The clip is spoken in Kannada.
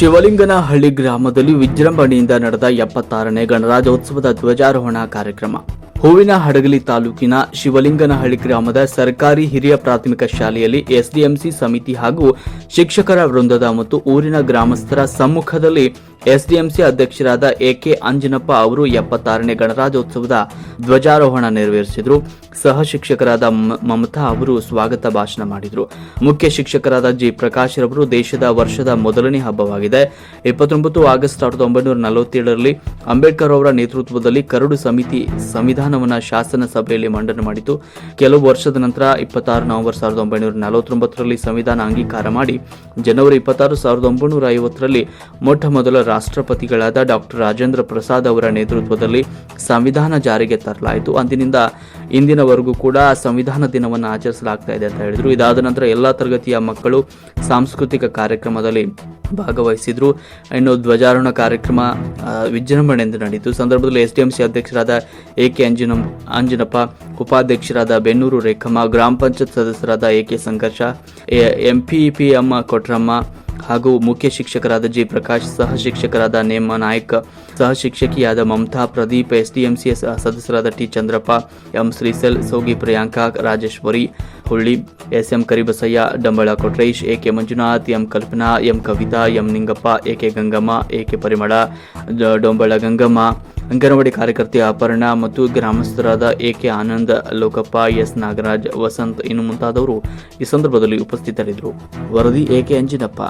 ಶಿವಲಿಂಗನಹಳ್ಳಿ ಗ್ರಾಮದಲ್ಲಿ ವಿಜೃಂಭಣೆಯಿಂದ ನಡೆದ ಎಪ್ಪತ್ತಾರನೇ ಗಣರಾಜ್ಯೋತ್ಸವದ ಧ್ವಜಾರೋಹಣ ಕಾರ್ಯಕ್ರಮ. ಹೂವಿನ ಹಡಗಲಿ ತಾಲೂಕಿನ ಶಿವಲಿಂಗನಹಳ್ಳಿ ಗ್ರಾಮದ ಸರ್ಕಾರಿ ಹಿರಿಯ ಪ್ರಾಥಮಿಕ ಶಾಲೆಯಲ್ಲಿ ಎಸ್ಡಿಎಂಸಿ ಸಮಿತಿ ಹಾಗೂ ಶಿಕ್ಷಕರ ವೃಂದದ ಮತ್ತು ಊರಿನ ಗ್ರಾಮಸ್ಥರ ಸಮ್ಮುಖದಲ್ಲಿ ಎಸ್ಡಿಎಂಸಿ ಅಧ್ಯಕ್ಷರಾದ ಎಕೆ ಅಂಜನಪ್ಪ ಅವರು ಎಪ್ಪತ್ತಾರನೇ ಗಣರಾಜ್ಯೋತ್ಸವದ ಧ್ವಜಾರೋಹಣ ನೆರವೇರಿಸಿದರು. ಸಹ ಶಿಕ್ಷಕರಾದ ಮಮತಾ ಅವರು ಸ್ವಾಗತ ಭಾಷಣ ಮಾಡಿದರು. ಮುಖ್ಯ ಶಿಕ್ಷಕರಾದ ಜಿ ಪ್ರಕಾಶ್ ರವರು ದೇಶದ ವರ್ಷದ ಮೊದಲನೇ ಹಬ್ಬವಾಗಿದೆ. ಇಪ್ಪತ್ತೊಂಬತ್ತು ಆಗಸ್ಟ್ ಸಾವಿರದ ಒಂಬೈನೂರ ನಲವತ್ತೇಳರಲ್ಲಿ ಅಂಬೇಡ್ಕರ್ ಅವರ ನೇತೃತ್ವದಲ್ಲಿ ಕರಡು ಸಮಿತಿ ಸಂವಿಧಾನವನ್ನು ಶಾಸನ ಸಭೆಯಲ್ಲಿ ಮಂಡನೆ ಮಾಡಿತು. ಕೆಲವು ವರ್ಷದ ನಂತರ ಇಪ್ಪತ್ತಾರು ನವೆಂಬರ್ ಸಾವಿರದ ಒಂಬೈನೂರ ನಲವತ್ತೊಂಬತ್ತರಲ್ಲಿ ಸಂವಿಧಾನ ಅಂಗೀಕಾರ ಮಾಡಿ, ಜನವರಿ ಇಪ್ಪತ್ತಾರು ಸಾವಿರದ ಒಂಬೈನೂರ ಐವತ್ತರಲ್ಲಿ ಮೊಟ್ಟ ಮೊದಲ ರಾಷ್ಟ್ರಪತಿಗಳಾದ ಡಾಕ್ಟರ್ ರಾಜೇಂದ್ರ ಪ್ರಸಾದ್ ಅವರ ನೇತೃತ್ವದಲ್ಲಿ ಸಂವಿಧಾನ ಜಾರಿಗೆ ತರಲಾಯಿತು. ಅಂದಿನಿಂದ ಇಂದಿನವರೆಗೂ ಕೂಡ ಸಂವಿಧಾನ ದಿನವನ್ನು ಆಚರಿಸಲಾಗ್ತಾ ಇದೆ ಅಂತ ಹೇಳಿದ್ರು. ಇದಾದ ನಂತರ ಎಲ್ಲ ತರಗತಿಯ ಮಕ್ಕಳು ಸಾಂಸ್ಕೃತಿಕ ಕಾರ್ಯಕ್ರಮದಲ್ಲಿ ಭಾಗವಹಿಸಿದ್ರು. ಇನ್ನು ಧ್ವಜಾರೋಹಣ ಕಾರ್ಯಕ್ರಮ ವಿಜೃಂಭಣೆಯಿಂದ ನಡೆಯಿತು ಸಂದರ್ಭದಲ್ಲಿ ಎಸ್ ಡಿ ಸಿ ಅಧ್ಯಕ್ಷರಾದ ಎ ಕೆ ಅಂಜನ, ಅಂಜನಪ್ಪ, ಉಪಾಧ್ಯಕ್ಷರಾದ ಬೆನ್ನೂರು ರೇಖಮ್ಮ, ಗ್ರಾಮ ಪಂಚಾಯತ್ ಸದಸ್ಯರಾದ ಎ ಕೆ ಸಂಘರ್ಷ ಎಂಪಿಪಿಎಂ ಕೊಟ್ರಮ್ಮ ಹಾಗೂ ಮುಖ್ಯ ಶಿಕ್ಷಕರಾದ ಜಿ ಪ್ರಕಾಶ್, ಸಹ ಶಿಕ್ಷಕರಾದ ನೇಮ ನಾಯ್ಕ, ಸಹ ಶಿಕ್ಷಕಿಯಾದ ಮಮತಾ ಪ್ರದೀಪ್ ಎಸ್ಡಿಎಂಸಿ ಸದಸ್ಯರಾದ T Chandrappa, M Shrisel Sogi Priyanka, Rajeshwari Hulli S M Karibasayya Dambal Kotresh A K Manjunath, M Kalpana, M Kavita, M Ningappa A K Gangamma A K Parimala, Dombal Gangamma anganwadi ಕಾರ್ಯಕರ್ತೆ ಅಪರ್ಣ ಮತ್ತು ಗ್ರಾಮಸ್ಥರಾದ A K Anand, Lokappa, S Nagaraj, Vasant, ಇನ್ನು ಮುಂತಾದವರು ಈ ಸಂದರ್ಭದಲ್ಲಿ ಉಪಸ್ಥಿತರಿದ್ದರು. ವರದಿ ಎ ಕೆ ಅಂಜಿನಪ್ಪ.